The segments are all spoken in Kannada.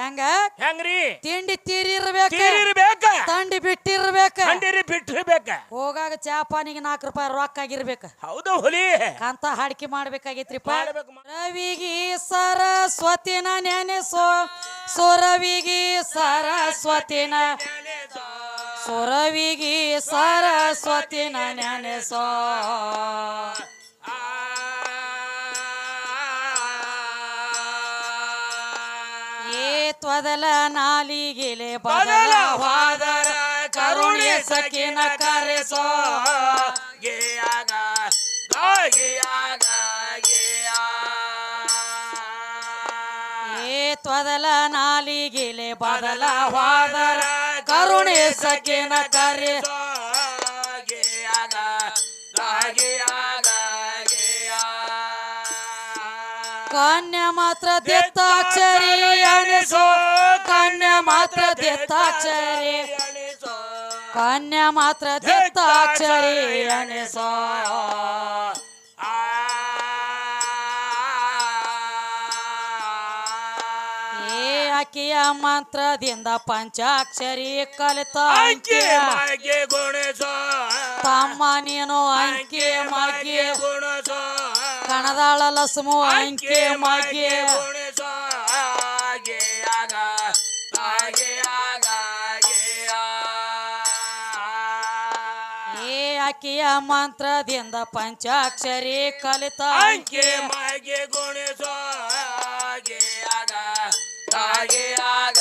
ಹೆಂಗ? ಹೆಂಗ್ರಿ? ತಿಂಡಿ ತೀರಿರ್ಬೇಕ. ತೀರಿರ್ಬೇಕ. ತಂಡಿ ಬಿಟ್ಟಿರ್ಬೇಕ. ಹಂಡಿರಿ ಬಿಟ್ಟಿರ್ಬೇಕ. ಹೋಗಾಗ ಚಾಪಾನಿಗೆ ನಾಲ್ಕು ರೂಪಾಯಿ ರೊಕ್ಕ ಆಗಿರ್ಬೇಕ. ಹೌದು ಹುಲಿ. ಕಂತ ಹಾಡಿಕೆ ಮಾಡ್ಬೇಕಾಗೈತ್ರಿಪ್ಪ. ರವಿಗಿ ಸರಸ್ವತಿನ ನೆನೆಸೋ. ಸುರವಿಗಿ ಸರಸ್ವತಿನ ಸುರವಿಗಿ ಸರಸ್ವತಿನ ನೆನೆಸೋ. ತ್ವದಲ ನಾಲಿಗೆಲೆ ಬದಲವಾದರ ಕರುಣೆ ಸಕಿನ ಕರೆಸೋ ಗಿಯಾಗ ಗಿಯಾಗ ಏ ತ್ವದಲ ನಾಲಿಗೆಲೆ ಬದಲವಾದರ ಕರುಣೆ ಸಕಿನ ಕರೆ ಕನ್ಯಾ ಮಾತ್ರ ದೇತಾಕ್ಷರಿ ಅನಿಸೋ. ಕನ್ಯಾ ಮಾತ್ರ ದಿತ್ತಾಕ್ಷರಿ ಕನ್ಯಾ ಮಾತ್ರ ದೇತಾಕ್ಷರಿ ಅನಿಸೋ. ಅಕ್ಕಿಯ ಮಂತ್ರದಿಂದ ಪಂಚಾಕ್ಷರಿ ಕಲಿತ ಅಂಕಿ ಗುಣಿಸೋ. ತಮ್ಮ ನೀನು ಅಂಕಿ ಗುಣಿಸೋ. ಕಣದಾಳ ಲಸ್ಮು ಅಂಕಿ ಮಾಕೆ ಏ ಆಕೆಯ ಮಂತ್ರದಿಂದ ಪಂಚಾಕ್ಷರಿ ಕಲಿತ ಆಕೆ ಅಂಕಿಯ ಮಾಗೆ ಗುಣಿಸೋ. ಗಿಯಾಗ ಗಿಯಾಗ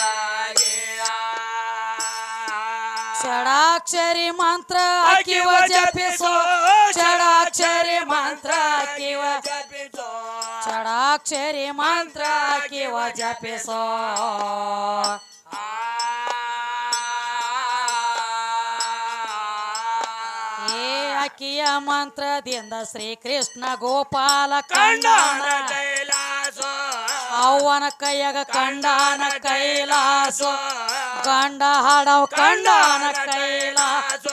ಷಡಾಕ್ಷರಿ ಮಂತ್ರ ಅಕ್ಕಿವ ಜಪಿಸೋ. ಷಡಾಕ್ಷರಿ ಮಂತ್ರ ಅಕ್ಕಿವ ಷಡಾಕ್ಷರಿ ಮಂತ್ರ ಅಕ್ಕಿವ ಜಪಿಸೋ. ಏ ಅಕ್ಕಿಯ ಮಂತ್ರದಿಂದ ಶ್ರೀಕೃಷ್ಣ ಗೋಪಾಲ ಕಂಡಾನ ಕಂಡಾನ. ಕೈಲಾಸ. ಅವನ ಕೈಯಾಗ ಕಂಡಾನ ಕೈಲಾಸ. ಗಂಡ ಹಾಡವ ಕಂಡಾನ ಕೈಲಾಸ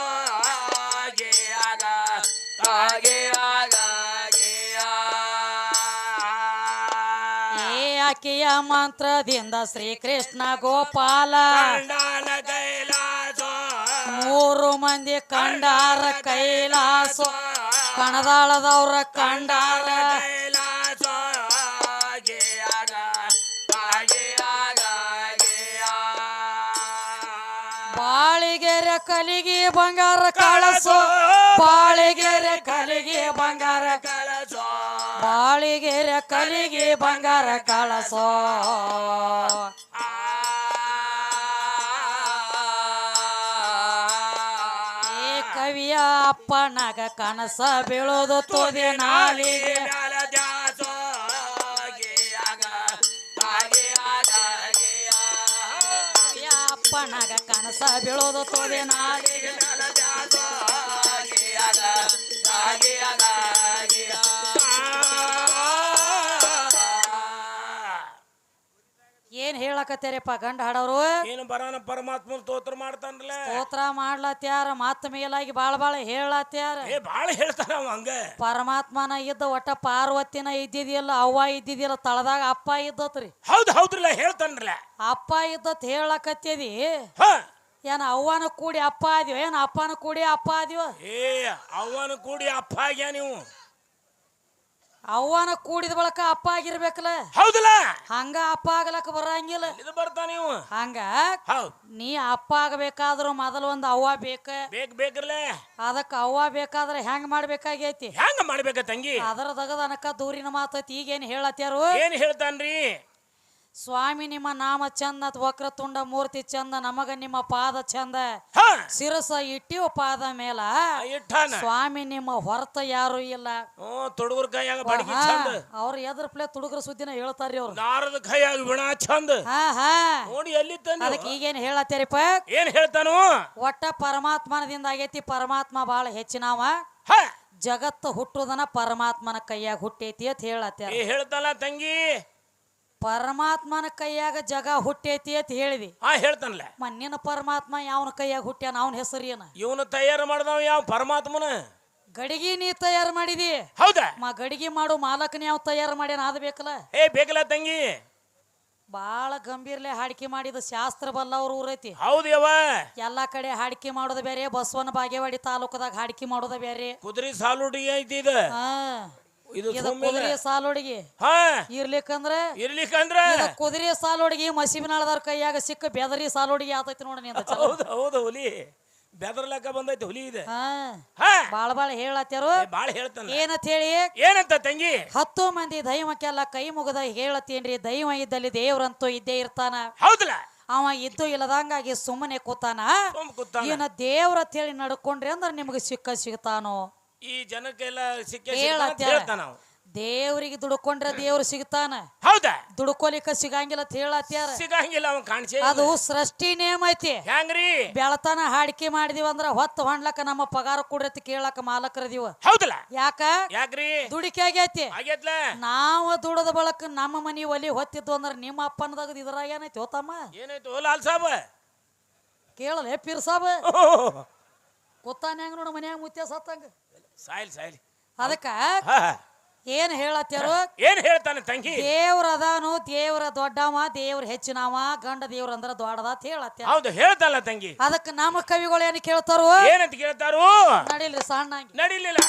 ಏ ಆಕೆಯ ಮಂತ್ರದಿಂದ ಶ್ರೀಕೃಷ್ಣ ಗೋಪಾಲ. ಮೂರು ಮಂದಿ ಕಂಡಾರ ಕೈಲಾಸ ಕಣದಾಳದವ್ರ ಕಂಡಾರ. ಕೈಲಾಸ ಕಲಿಗೆ ಬಂಗಾರ ಕಳಸೋ. ಬಾಳಿಗೆರೆ ಕಲಿಗೆ ಬಂಗಾರ ಕಳಸೋ. ಬಾಳಿಗೆರೆ ಕಲಿಗೆ ಬಂಗಾರ ಕಳಸೋ. ಕವಿಯ ಅಪ್ಪನಾಗ ಕನಸ ಬೀಳೋದು ತೋದೆ ನಾಲಿಗೆ. ಅಪ್ಪನಾಗ ಕನಸ ಬೀಳೋದು ತೋದೆ ನಾಲಿಗೆ ಏನ್ ಹೇಳಕತ್ತೀರಪ್ಪ ಗಂಡ ಹಾಡೋರು? ಏನು ಬರೋಣ ಪರಮಾತ್ಮ ಸ್ತೋತ್ರ ಮಾಡ್ತಾನಲ್ಲ. ಸ್ತೋತ್ರ ಮಾಡ್ಲತ್ಯಾರ ಮತ್ತ ಮೇಲಾಗಿ ಬಾಳ ಬಾಳ ಹೇಳತ್ಯಾರ. ಏ ಬಾಳ ಹೇಳ್ತಾನ ಅವ ಹಂಗ. ಪರಮಾತ್ಮನ ಇದ್ದ ಒಟ್ಟ ಪಾರ್ವತಿನ ಇದ್ದಿದಿಲ್ಲ ಅವ್ವ ಇದ್ದಿದಿಲ್ಲ ತಳದಾಗ ಅಪ್ಪ ಇದ್ದತ್ರಿ. ಹೌದ್ ಹೌದ್ರಲ್ಲ ಹೇಳ್ತಾನ್ರಲ್ಲ. ಅಪ್ಪ ಇದ್ದತ್ ಹೇಳಕತ್ಯದಿ ಹ. ಏನ ಅವ್ವನ ಕೂಡಿ ಅಪ್ಪ ಆದ್ಯೋ ಏನ್ ಅಪ್ಪನ ಕೂಡಿ ಅಪ್ಪ ಆದ್ಯೋ? ಏ ಅವ್ವನ ಕೂಡಿ ಅಪ್ಪ ಆಗ್ಯಾ ನೀವು? ಅವ್ವನ ಕೂಡಿದ ಬಳಕ ಅಪ್ಪ ಆಗಿರ್ಬೇಕಲ್ಲ. ಹೌದಲ್ಲ? ಹಂಗ ಅಪ್ಪ ಆಗ್ಲಕ್ಕ ಬರಂಗಿಲ್ಲ. ಇದು ಬರ್ತಾ ನೀವು? ಹಂಗ ನೀ ಅಪ್ಪ ಆಗಬೇಕಾದ್ರೂ ಮೊದಲ ಒಂದು ಅವ್ವ ಬೇಕ. ಬೇಕ್ ಬೇಕ್ರಲ್ಲ ಅದಕ್ಕ ಅವ್ವ ಬೇಕಾದ್ರೆ ಹೆಂಗ್ ಮಾಡ್ಬೇಕಾಗೈತಿ? ಹೆಂಗ ಮಾಡ್ಬೇಕ ತಂಗಿ? ಅದರ ದಗದ ಅನಕ ದೂರಿನ ಮಾತೈತಿ ಈಗೇನ್ ಹೇಳತ್ಯಾರು? ಏನ್ ಹೇಳ್ತಾನ್ರಿ? ಸ್ವಾಮಿ ನಿಮ್ಮ ನಾಮ ಚಂದ ವಕ್ರತುಂಡ ಮೂರ್ತಿ ಚಂದ ನಮಗ ನಿಮ್ಮ ಪಾದ ಚಂದ. ಶಿರಸ ಇಟ್ಟಿವ ಪಾದ ಮೇಲ ಸ್ವಾಮಿ ನಿಮ್ಮ ಹೊರತ ಯಾರು ಇಲ್ಲ. ಅವ್ರ ಎದ್ರ ಪ್ಲೇ ತುಡುಗರ ಸುದ್ದಿನ ಹೇಳ್ತಾರ್ರಿ ಅವ್ರು. ನಾರದ ಕೈಯಾಗ ವಿಣ ಚಂದ. ನೋಡಿ ಎಲ್ಲಿ ಅದಕ್ಕೆ ಈಗೇನ್ ಹೇಳತ್ತೀರಿಪ್ಪ? ಏನ್ ಹೇಳ್ತಾನು? ಒಟ್ಟ ಪರಮಾತ್ಮನದಿಂದ ಆಗೈತಿ ಪರಮಾತ್ಮ ಬಹಳ ಹೆಚ್ಚಿನವ ಜಗತ್ತು ಹುಟ್ಟುದನ ಪರಮಾತ್ಮನ ಕೈಯಾಗ ಹುಟ್ಟೈತಿ ಅಂತ ಹೇಳತ್ಯಾರ ಹೇಳ್ತಲ್ಲ ತಂಗಿ. ಪರಮಾತ್ಮನ ಕೈಯಾಗ ಜಗ ಹುಟ್ಟೈತಿ ಅಂತ ಹೇಳಿದಿ. ಆ ಹೇಳ್ತಾನಲ್ಲ. ಮನ್ನಿನ ಪರಮಾತ್ಮ ಯಾವನ ಕೈಯಾಗ ಹುಟ್ಟ್ಯಾನ? ಅವನ ಹೆಸರು ಏನ? ಇವನು ತಯಾರು ಮಾಡ್ದವ ಯಾವ ಪರಮಾತ್ಮನ? ಗಡಿಗೆ ನೀ ತಯಾರು ಮಾಡಿದಿ. ಹೌದಾ? ಮಾ ಗಡಿಗೆ ಮಾಡು ಮಾಲಕನ ಯಾವ ತಯಾರು ಮಾಡ್ಯಾನ? ಅದ ಬೇಕಲ್ಲ? ಏ ಬೇಕಲ್ಲ ತಂಗಿ. ಬಾಳ ಗಂಭೀರ್ಲೆ ಹಾಡಿಕೆ ಮಾಡಿದ ಶಾಸ್ತ್ರ ಬಲ್ಲವ್ರ ಊರೈತಿ ಹೌದು ಯವ್ವ. ಎಲ್ಲಾ ಕಡೆ ಹಾಡಿಕೆ ಮಾಡೋದ ಬೇರೆ ಬಸವನ ಬಾಗೇವಾಡಿ ತಾಲೂಕದಾಗ ಹಾಡಿಕೆ ಮಾಡೋದ ಬೇರೆ ಕುದುರೆ ಸಾಲುಡಿ ಐತಿ ಇದು. ಹಾ. ಇದು ಕುದುರೆ ಸಾಲೋಡಿಗೆ. ಹಾ. ಇರ್ಲಿಕ್ಕಂದ್ರ ಇರ್ಲಿಕ್ಕಂದ್ರ ಇದು ಕುದುರೆ ಸಾಲೋಡಿಗೆ ಮಸಿಬಿನಾಳದವ್ರ ಕೈಯಾಗ ಸಿಕ್ಕ ಬೆದರಿ ಸಾಲೋಡಿಗೆ ಆತೈತಿ ನೋಡಿ ನಿಂದ ಹೌದು ಹೌದು ಹುಲಿ. ಬೆದರ್ಲಕ್ಕ ಬಂದೈತಿ ಹುಲಿ ಇದೆ. ಹಾ. ಹಾ. ಬಾಳ ಬಾಳ ಹೇಳತ್ತಾರು ಬಾಳ ಹೇಳ್ತಾನ ಏನಂತ ಹೇಳಿ ಏನಂತ ತಂಗಿ? ಹತ್ತು ಮಂದಿ ದೈವಕ್ಕೆಲ್ಲ ಕೈ ಮುಗದ ಹೇಳತ್ತೇನ್ರಿ? ದೈವ ಇದ್ದಲ್ಲಿ ದೇವ್ರಂತೂ ಇದ್ದೇ ಇರ್ತಾನ. ಹೌದಲ್ಲ? ಅವ ಇದ್ದು ಇಲ್ಲದಂಗಾಗಿ ಸುಮ್ಮನೆ ಕೂತಾನ. ಏನ ದೇವ್ರ ಹೇಳಿ ನಡ್ಕೊಂಡ್ರಿ ಅಂದ್ರೆ ನಿಮಗೆ ಸಿಕ್ಕ ಸಿಗ್ತಾನೋ. ಈ ಜನಕ್ಕೆಲ್ಲ ಸಿಕ್ಕ ದೇವರಿಗೆ ಹೇಳ್ತಾನ ನಾವು ದೇವ್ರಿಗೆ ದುಡ್ಕೊಂಡ್ರೆ ದೇವ್ರು ಸಿಗ್ತಾನ. ಹೌದಾ? ದುಡ್ಕೊಲಿಕ್ಕ ಸಿಗಂಗಿಲ್ಲ ಅಂತ ಹೇಳತ್ಯಾರ ಸಿಗಂಗಿಲ್ಲ ಅವನ್ ಕಾಣಿಸಿ ಅದು ಸೃಷ್ಟಿ ನೇಮ ಐತಿ. ಹೆಂಗ್ರಿ ಬೆಳತನ ಹಾಡಿಕೆ ಮಾಡಿದಿವ ಅಂದ್ರ ಹೊತ್ತು ಹೊಂಡ್ಲಕ್ಕ ನಮ್ಮ ಪಗಾರ ಕೊಡ್ರತಿ ಕೇಳಕ್ಕ ಮಾಲಕರದಿವ ಹೌದಲ್ಲ? ಯಾಕ? ಯಾಕ್ರಿ? ದುಡಿಕೆ ಆಗೈತಿ. ಆಗೈತ್ಲ? ನಾವು ದುಡದ ಬಳಕ ನಮ್ಮ ಮನಿ ಒಲಿ ಹೊತ್ತಿದ್ದು ಅಂದ್ರ ನಿಮ್ಮ ಅಪ್ಪನದಾಗ ಇದ್ರಾಗ ಏನೈತಿ ಹೋತಮ್ಮ ಏನಾಯ್ತು ಲಾಲ್ ಸಾಬ್? ಕೇಳಲೆ ಪೀರ್ ಸಾಬ್. ಕೂತಾನ ಹೆಂಗ ನೋಡ ಮನ್ಯಾಗ ಮುತ್ಯ ಸತ್ತಂಗ. Soil soil. ಅದಕ್ಕ ಹಾ ಏನ್ ಹೇಳತ್ತಾರು ಏನ್ ಹೇಳ್ತಾನೆ ತಂಗಿ? ದೇವ್ರ ಅದಾನು ದೇವ್ರ ದೊಡ್ಡವ ದೇವ್ರ ಹೆಚ್ಚಿನವ ಗಂಡ ದೇವ್ರ ಅಂದ್ರ ದೊಡ್ಡದ ಅಂತ ಹೇಳತ್ತ ಹೌದು ಹೇಳ್ತಲ್ಲ ತಂಗಿ. ಅದಕ್ಕ ನಮ್ಮ ಕವಿಗಳು ಏನ್ ಕೇಳ್ತಾರು? ಏನಂತ ಕೇಳ್ತಾರು? ನಡಿಲ್ರಿ ಸಣ್ಣ ನಡಿಲಿಲ್ಲ.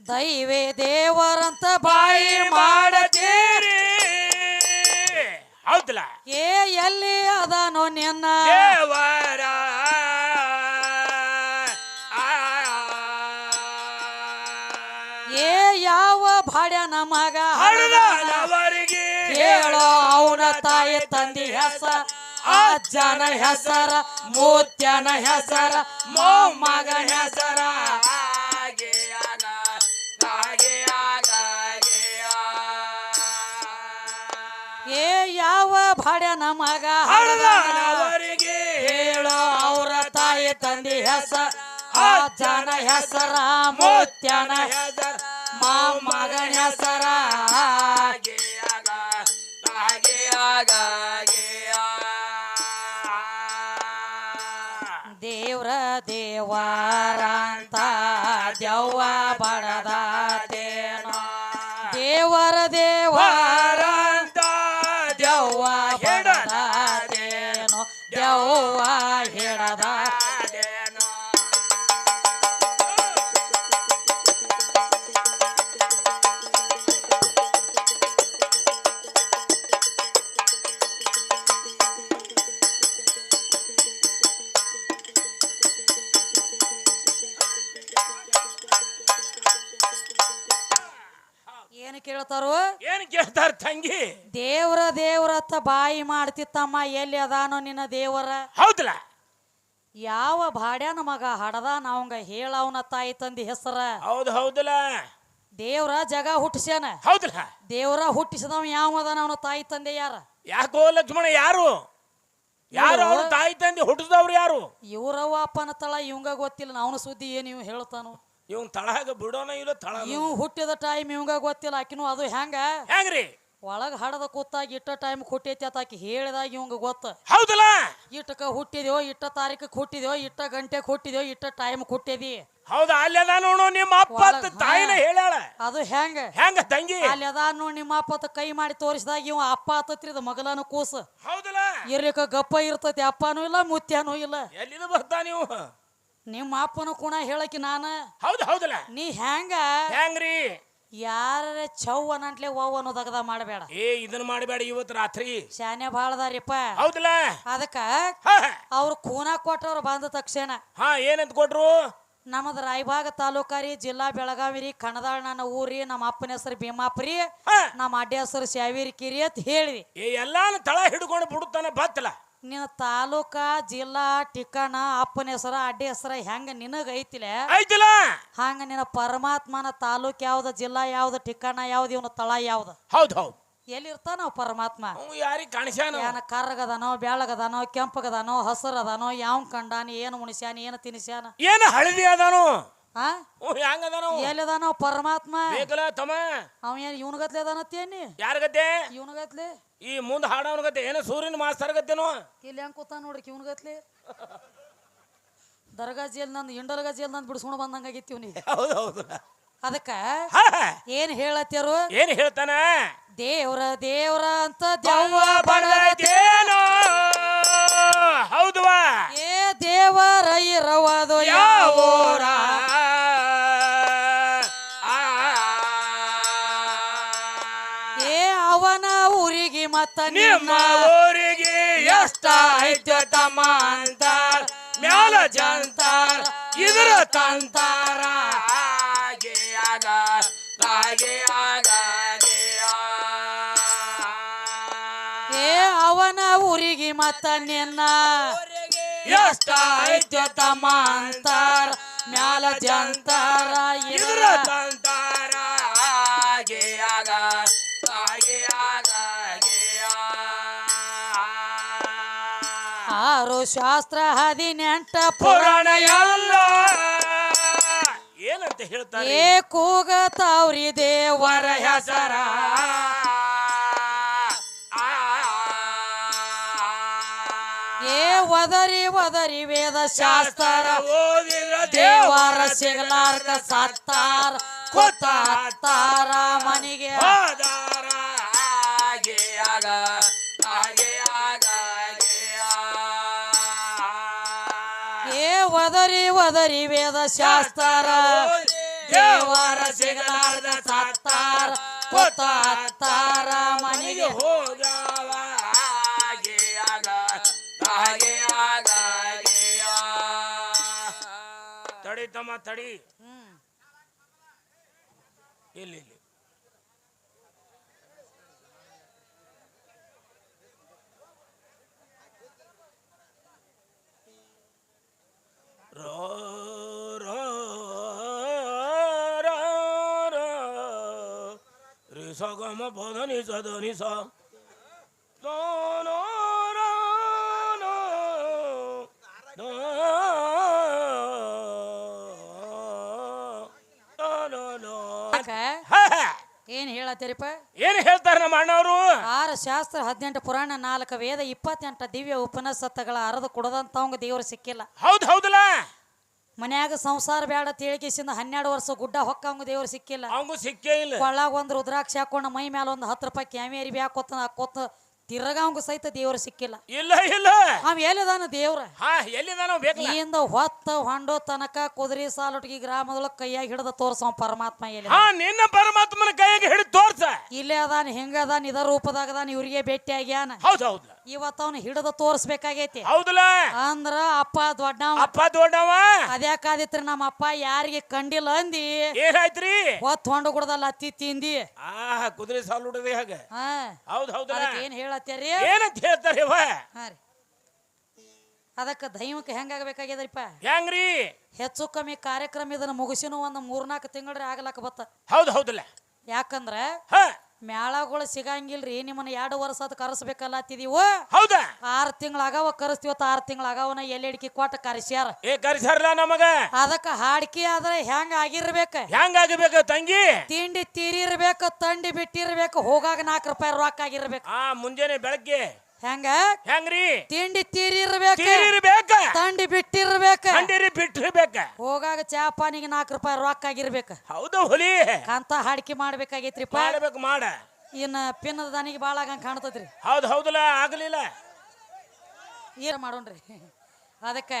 ದೈವೇ ದೇವರಂತ ಬಾಯಿ ಬಾಯಿ ಮಾಡ ಮಾಡತೀರಿ ಹೌದಲ್ಲ ಏ ಎಲ್ಲಿ ಅದಾನೋ ನಿನ್ನ? ದೇವರ ಏ ಯಾವ ಭಾಡ್ಯ ನಮಗ ಹಳದವರಿಗೆ ಹೇಳೋ ಅವನ ತಾಯಿ ತಂದಿ ಹೆಸರ ಅಜ್ಜನ ಹೆಸರ ಮೂತ್ಯನ ಹೆಸರ ಮೋಮಗ ಹೆಸರ. ಭಾಡ್ಯ ನಮಗ ಹಳದವರಿಗೆ ಹೇಳೋ ಅವರ ತಾಯಿ ತಂದೆ ಹೆಸರ ಅಜ್ಜನ ಹೆಸರ ಮೂತ್ಯನ ಹೆಸರ. ಮೊಮ್ಮಗನ ಹೆಸರ. ದೇವ್ರ ದೇವರಂತ ದೇವ ಬಡದ ದೇವರ ದೇವರ ಏನ್ ಕೇಳ್ತಾರ ತಂಗಿ? ದೇವ್ರ ದೇವ್ರತ್ತ ಬಾಯಿ ಮಾಡ್ತಿತ್ತಮ್ಮ ಎಲ್ಲಿ ಅದಾನೋ ನಿನ್ನ ದೇವರ? ಹೌದಲ್ಲ ಯಾವ ಭಾಡ್ಯಾನ ಮಗ ಹಡದ ನಾವಂಗ ಹೇಳವನ ತಾಯಿ ತಂದಿ ಹೆಸರ? ಹೌದು ಹೌದಲ್ಲ ದೇವ್ರ ಜಗ ಹುಟ್ಟಿಸ್ಯಾನ? ಹೌದಲ್ಲ ದೇವ್ರ ಹುಟ್ಟಿಸಿದವ ಯಾವ ಅದಾನ ಅವನ ತಾಯಿ ತಂದೆ ಯಾರ? ಯಾಕೋ ಲಕ್ಷ್ಮಣ ಯಾರು? ಯಾರು ಅವ್ರ ತಾಯಿ ತಂದೆ ಹುಟ್ಟಿದವ್ರು ಯಾರು? ಇವರವ್ವ ಅಪ್ಪನ ತಳ ಇವಂಗ ಗೊತ್ತಿಲ್ಲ ನಾವನ ಸುದ್ದಿ ಏನು ಇವ್ ಹೇಳ್ತಾನು? ಇವ್ ತಳಗ ಬಿಡೋನ ಇಲ್ಲ ತಳ ಇವ್ ಹುಟ್ಟಿದ ಟೈಮ್ ಇವಂಗ ಗೊತ್ತಿಲ್ಲ. ಆಕಿನು ಅದು ಹೆಂಗ ಹೆಂಗ್ರಿ ಒಳಗ ಹಡದ ಕೂತಾಗ ಇಟ್ಟ ಟೈಮ್ ಹುಟ್ಟೈತಿ ಅಂತ ಆಕಿ ಹೇಳಿದಾಗ ಇವಂಗ ಗೊತ್ತ. ಹೌದಲ್ಲ? ಇಟ್ಟಕ ಹುಟ್ಟಿದ್ಯೋ ಇಟ್ಟ ತಾರೀಕ ಹುಟ್ಟಿದ್ಯೋ ಇಟ್ಟ ಗಂಟೆಗೆ ಹುಟ್ಟಿದ್ಯೋ ಇಟ್ಟ ಟೈಮ್ ಹುಟ್ಟಿದಿ. ಹೌದಾ? ಅಲ್ಲಿ ಅದ ನೋಡು ನಿಮ್ಮ ಅಪ್ಪ ಅಂತ ತಾಯಿನ ಹೇಳ ಹೇಳ್ಯಾಳ. ಅದು ಹೆಂಗ ಹೆಂಗ ತಂಗಿ? ಅಲ್ಲಿ ಅದ ನೋಡಿ ನಿಮ್ಮ ಅಪ್ಪ ಕೈ ಮಾಡಿ ತೋರಿಸಿದಾಗ ಇವ ಅಪ್ಪ ಆತತ್ರಿ ಇದು ಮಗಲನು ಕೂಸು. ಹೌದಲ್ಲ? ಇರ್ಲಿಕ್ಕ ಗಪ್ಪ ಇರ್ತೈತಿ ಅಪ್ಪನೂ ಇಲ್ಲ ಮುತ್ಯಾನೂ ಇಲ್ಲ. ಎಲ್ಲಿದ ಬರ್ತಾ ನೀವು? ನಿಮ್ಮ ಅಪ್ಪನ ಕುಣ ಹೇಳಕಿ ನಾನ. ಹೌದು ಹೌದಲ್ಲ? ನೀ ಹೆಂಗ ಹೆಂಗ್ರಿ ಯಾರ ಚೌ ಅನ್ನಂಟ್ಲೆ ಓವ್ ಅನ್ನೋದಗದ ಮಾಡಬೇಡ. ಏ ಇದನ್ನ ಮಾಡಬೇಡ ಇವತ್ತು ರಾತ್ರಿ. ಶಾನೆ ಬಾಳದಾರಿಪ್ಪ ಹೌದಲ್ಲ? ಅದಕ್ಕ ಅವ್ರು ಕೂನ ಕೊಟ್ಟವ್ರು ಬಂದ ತಕ್ಷಣ. ಹಾ ಏನಂತ ಕೊಟ್ರು? ನಮ್ಮದು ರಾಯಭಾಗ ತಾಲೂಕಾರಿ ಜಿಲ್ಲಾ ಬೆಳಗಾವಿ ರೀ ಕಣದಾಳ ನನ್ನ ಊರಿ ನಮ್ಮ ಅಪ್ಪನ ಹೆಸರು ಭೀಮಾಪುರಿ ನಮ್ಮ ಅಡ್ಡ ಹೆಸರು ಶಾವೇರಿ ಕಿರಿ ಅಂತ ಹೇಳಿ ಏ ಎಲ್ಲಾನು ತಳ ಹಿಡ್ಕೊಂಡು ಬಿಡುತ್ತಾನೆ ಬತ್ತಲ್ಲ ನಿನ್ನ ತಾಲೂಕ ಜಿಲ್ಲಾ ಟಿಕಾಣ ಅಪ್ಪನ ಹೆಸರ ಅಡ್ಡಿ ಹೆಸರ ಹೆಂಗ ನಿನಗ ಐತಿಲೆ? ಐತಿಲ್ಲ ಹಂಗ ನಿನ್ನ ಪರಮಾತ್ಮನ ತಾಲೂಕ್ ಯಾವ್ದ ಜಿಲ್ಲಾ ಯಾವ್ದ ಟಿಕಾಣ ಯಾವ್ದು ಇವನ ತಳ ಯಾವ್ದ? ಹೌದ್ ಹೌದು. ಎಲ್ಲಿರ್ತಾನ ಪರಮಾತ್ಮ. ಅವ್ ಯಾರಿಗ್ ಕಾಣಿಸ್ಯಾನ? ಏನ ಕರ್ರಗದಾನೋ ಬೆಳಗದಾನೋ ಕೆಂಪಗದಾನೋ ಹಸರದಾನೋ ಯಾವ ಕಂಡಾನ ಏನು ಮುಣಿಸ್ಯಾನ ಏನು ತಿನ್ಸ್ಯಾನ? ಏನು ಹಳದಿ ಅದಾನು? ಹೆಂಗ ಅದಾನು? ಎಲ್ಲಿದಾನೋ ಪರಮಾತ್ಮ? ಬೇಕಲ್ಲ ತಮ್ಮ? ಅವ ಏನ್ ಇವನಗತ್ಲೆ ಅದಾನತ್ತೇನಿ ಯಾರ ಗತೆ ಇವನಗತ್ಲೆ? ಈ ಮುಂದೆ ಹಾಡವನ ಗತೆ ಏನ ಸೂರ್ಯನ ಮಾಸ್ತರ್ ಗತೆನು ಇಲ್ಲಿ ಹೆಂಗ್ ಕೂತ ನೋಡ್ರಿ ಇವನಗತ್ಲೆ ದರ್ಗಾ ಜೇಲ್ ನಂದು ಇಂಡಲ್ಗ ಜೇಲ್ ನಂದು ಬಿಡಿಸ್ಕೊಂಡು ಬಂದಂಗಾಗಿತ್ತು ನೀ ಹೌದು ಹೌದು. ಅದಕ್ಕ ಏನ್ ಹೇಳತ್ಯಾರು? ಏನ್ ಹೇಳ್ತಾನ? ದೇವ್ರ ದೇವ್ರ ಅಂತ ಹೌದು ಬಡದೇನೋ ಹೌದವಾ ಏ ದೇವರ ಇರವದು ಯಾವೂರ ನಿಮ್ಮ ಊರಿಗೆ ಎಷ್ಟ ಐತೆ ತಮ್ಮ ಅಂತಾರ ಮ್ಯಾಲ ಜಂತಾರ ಇದ್ರ ತಂತಾರ. ಹಾಗೆ ಆಗ ಹಾಗೆ ಆಗ ಏ ಅವನ ಊರಿಗೆ ಮತ್ತ ನಿನ್ನ ಎಷ್ಟ ಐತೆ ತಮ್ಮ ಅಂತಾರ ಮ್ಯಾಲ ಜಂತಾರ ಇದ್ರ ತಂತ ತಂತಾರ. ಆರು ಶಾಸ್ತ್ರ ಹದಿನೆಂಟ ಪುರಾಣ ಎಲ್ಲ ಏನಂತ ಹೇಳ್ತಾರೆ ಏ ಕೂಗತಾವ್ರಿ ದೇವರ ವರ ಹೆಸರ ಏ ಒದರಿ ಒದರಿ ವೇದ ಶಾಸ್ತ್ರ ಓದಿರ ಓದಿದ್ರ ದೇವರ ಸಿಗಲಾರ್ಕ ಸತ್ತಾರ ಕೊತ್ತಾರ ಮನಿಗೆ ಆಗ ಹಾಗೆ ಒದರಿ ಒದರಿ ವೇದ ಶಾಸ್ತ್ರ. ದೇವರ ಸಿಗಲಾರ್ದ ಸತ್ತಾರ ಕೊತ್ತಾರ ಮನೆಗೆ ಹೋಗ ಹಾಗೆ ಆಗ ಹಾಗೆ ಆಗ ತಡಿ ತಮ್ಮ ತಡಿ. ಇಲ್ಲಿ ಇಲ್ಲಿ ರೋ ರೋ ರೋ ರೋ ರಿ ಸ. ಗ ಮ ಪ ಧ ನಿ ಸ ನಿ ನ. ರ ನ. ಏನ್ ಹೇಳತ್ತೀರಿಪ್ಪ? ಏನ್ ಹೇಳ್ತಾರೆ ನಮ್ಮ ಅಣ್ಣವರು? ಆರು ಶಾಸ್ತ್ರ ಹದಿನೆಂಟು ಪುರಾಣ ನಾಲ್ಕು ವೇದ ಇಪ್ಪತ್ತೆಂಟು ದಿವ್ಯ ಉಪನಿಷತ್ತುಗಳ ಅರದು ಕುಡದಂತವಂಗ ದೇವ್ರು ಸಿಕ್ಕಿಲ್ಲ. ಹೌದು ಹೌದಲ್ಲ? ಮನ್ಯಾಗ ಸಂಸಾರ ಬೇಡ ತೇಳಿಕೆಸಿಂದ ಹನ್ನೆರಡು ವರ್ಷ ಗುಡ್ಡ ಹೊಕ್ಕಂಗ ದೇವ್ರು ಸಿಕ್ಕಿಲ್ಲ. ಅವಂಗೂ ಸಿಕ್ಕೇ ಇಲ್ಲ. ಕೊಳ್ಳಾಗ ಒಂದು ರುದ್ರಾಕ್ಷಿ ಹಾಕೊಂಡು ಮೈ ಮೇಲೆ ಒಂದು ಹತ್ತು ರೂಪಾಯಿ ಕ್ಯಾಮೆ ಅರಿಬಿ ಹಾಕೋತ ಹಾಕೋತ ತಿರ್ಗಾವಂಗ ಸಹಿತ ದೇವ್ರು ಸಿಕ್ಕಿಲ್ಲ. ಇಲ್ಲ ಇಲ್ಲ. ಅವ್ ಎಲ್ಲಿದಾನ ದೇವ್ರ? ಹಾ ಬೇಕಲ್ಲ ಹೊತ್ತ ಹೊಂಡೋ ತನಕ ಕುದುರೆ ಸಾಲೊಟ್ಟಿಗೆ ಗ್ರಾಮದೊಳಗ ಕೈಯಾಗಿ ಹಿಡಿದ ತೋರ್ಸವ ಪರಮಾತ್ಮ ಎಲ್ಲಿ ಹಾ ನಿನ್ನ ಪರಮಾತ್ಮನ ಕೈಯಾಗಿ ಹಿಡಿದು ತೋರ್ಸ. ಇಲ್ಲೇ ಅದಾನ ಹೆಂಗದಾನ ಅದಾನ ಇದ ರೂಪದಾಗ ಅದಾನ ಇವ್ರಿಗೆ ಭೇಟಿ ಆಗ್ಯಾನ. ಹೌದೌದು ಹೌದ್. ಇವತ್ತ ಅವ್ನ ಹಿಡಿದ ತೋರ್ಸ್ಬೇಕಾಗೈತಿ. ಹೌದಲ್ಲ ಅಂದ್ರ ಅಪ್ಪ ದೊಡ್ಡವ. ಅಪ್ಪ ದೊಡ್ಡವ? ಅದ್ಯಾಕಾದಿತ್ರಿ ನಮ್ಮ ಅಪ್ಪ ಯಾರಿಗೆ ಕಂಡಿಲ್ಲ ಅಂದಿ. ಏನಾಯ್ತ್ರಿ? ಹೊತ್ತು ಹೊಂಡ ಗುಡದಲ್ಲ ಅತ್ತಿ ತಿಂದಿ. ಆ ಕುದುರೆ ಸಾಲು ಹುಡುಗ ಹಾಗ. ಹಾ. ಹೌದ್ ಹೌದಲ್ಲ ಅದಕ್ಕೆ ಏನ್ ಹೇಳತ್ತೀರಿ? ಏನಂತ ಹೇಳ್ತಾರೆ ಇವ? ಹಾ ರೀ. ಅದಕ್ಕ ದೈವಕ್ಕೆ ಹೆಂಗಾಗಬೇಕಾಗ್ಯದ್ರಿಪ್ಪ? ಹೆಂಗ್ರಿ? ಹೆಚ್ಚು ಕಮ್ಮಿ ಕಾರ್ಯಕ್ರಮ ಇದನ್ನ ಮುಗಿಸಿನೂ ಒಂದು ಮೂರ್ನಾಲ್ಕು ತಿಂಗಳ ಆಗ್ಲಾಕ ಬತ್ತ. ಹೌದ್ ಹೌದಲ್ಲ ಯಾಕಂದ್ರ ಹ ಮ್ಯಾಳಗಳು ಸಿಗಂಗಿಲ್ರಿ ನಿಮ್ಮನ್ನ ಎರಡು ವರ್ಷ ಅದ್ ಕರೆಸ್ಬೇಕಲ್ಲ ಆರ್ ಹೌದಾ? ಆರ್ ತಿಂಗಳ ಆಗವ ಕರೆಸ್ತೀವತ್ತ ಆರ್ ತಿಂಗಳ ಆಗವನ ಎಲ್ಲಿ ಕೊಟ್ಟ ಕರೆಸ್ಯಾರ. ಏ ಕರ್ಸ್ಯಾರಲ್ಲ ನಮಗ? ಅದಕ್ಕ ಹಾಡ್ಕಿ ಆದ್ರೆ ಹೆಂಗ ಆಗಿರ್ಬೇಕ? ಆಗಿರ್ಬೇಕು ತಂಗಿ? ತಿಂಡಿ ತೀರಿರ್ಬೇಕು ತಂಡಿ ಬಿಟ್ಟಿರ್ಬೇಕು ಹೋಗಾಗ ನಾಲ್ಕು ರೂಪಾಯಿ ರೊಕ್ಕ ಆಗಿರ್ಬೇಕು. ಆ ಮುಂಜಾನೆ ಬೆಳಗ್ಗೆ. ಹೆಂಗ? ಹೆಂಗ್ರಿ? ತಿಂಡಿ ತೀರಿರ್ಬೇಕ. ತಂಡಿ ಬಿಟ್ಟಿರ್ಬೇಕು. ಕಂಡಿರಿ ಬಿಟ್ಟಿರ್ಬೇಕು. ಹೋಗಾಗ ಚಾ ಪಾನಿಗೆ ನಾಲ್ಕು ರೂಪಾಯಿ ರೊಕ್ಕ ಆಗಿರ್ಬೇಕು. ಹೌದು ಹುಲಿ. ಅಂತ ಹಾಡಿಕೆ ಮಾಡ್ಬೇಕಾಗೈತ್ರಿಪ್ಪ. ಮಾಡ್ಬೇಕು ಮಾಡ. ಇನ್ನ ಪಿನ್ನದ ದನಿಗೆ ಭಾಳ ಆಗಂಗ್ ಕಾಣ್ತದ್ರಿ. ಹೌದು ಹೌದಲ್ಲ ಆಗ್ಲಿಲ್ಲ. ಏನ್ ಮಾಡೋಣ್ರಿ? ಅದಕ್ಕೆ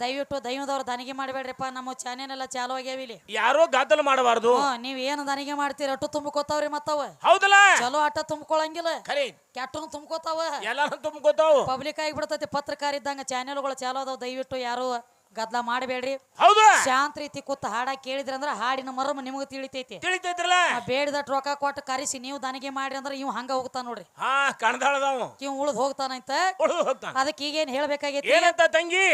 ದಯವಿಟ್ಟು ದೈವದವ್ರ ದನಿಗೆ ಮಾಡಬೇಡ್ರಿಪ್ಪ. ನಮ್ಮ ಚಾನೆಲ್ ಎಲ್ಲ ಚಾಲು ಆಗ್ಯಾವ ಇಲ್ಲಿ. ಯಾರೋ ಗದ್ದಲ ಮಾಡಬಾರ್ದು. ನೀವ್ ಏನು ದನಿಗೆ ಮಾಡ್ತೀರಿ? ಅಟ್ಟು ತುಂಬ್ಕೋತಾವ್ರಿ ಮತ್ತವ. ಹೌದಲ್ಲ? ಚಲೋ ಆಟ ತುಂಬಿಕೊಳಂಗಿಲ್ಲ. ಕೆಟ್ಟನು ತುಂಬ್ಕೋತಾವ. ಎಲ್ಲಾನು ತುಂಬ್ಕೋತಾವು. ಪಬ್ಲಿಕ್ ಆಗಿಬಿಡ್ತೈತಿ. ಪತ್ರಕಾರ ಇದ್ದಂಗ ಚಾನೆಲ್ಗಳು ಚಾಲು ಅದಾವ. ದಯವಿಟ್ಟು ಯಾರು ಗದ್ಲ ಮಾಡಬೇಡ್ರಿ. ಹೌದು. ಶಾಂತ ರೀತಿ ಕೂತ ಹಾಡ ಕೇಳಿದ್ರ ಅಂದ್ರ ಹಾಡಿನ ಮರ್ಮ ನಿಮಗೆ ತಿಳಿತೈತಿ. ತಿಳಿತೈತ್ರಲ್ಲ? ಆ ಬೇಡಿದಟ್ ರೊಕ್ಕ ಕೊಟ್ಟು ಕರೆಸಿ ನೀವು ದನಿಗೆ ಮಾಡ್ರಿ ಅಂದ್ರ ಇವ್ ಹಂಗ ಹೋಗ್ತಾನ ನೋಡ್ರಿ. ಹಾ ಕಣದಾಳದವು ಇವ್ ಉಳ್ದ್ ಹೋಗ್ತಾನಂತ. ಉಳಿದು ಹೋಗ್ತಾನ. ಅದಕ್ಕೆ ಈಗೇನ್ ಹೇಳ್ಬೇಕಾಗೈತಿ? ಏನಂತ ತಂಗಿ?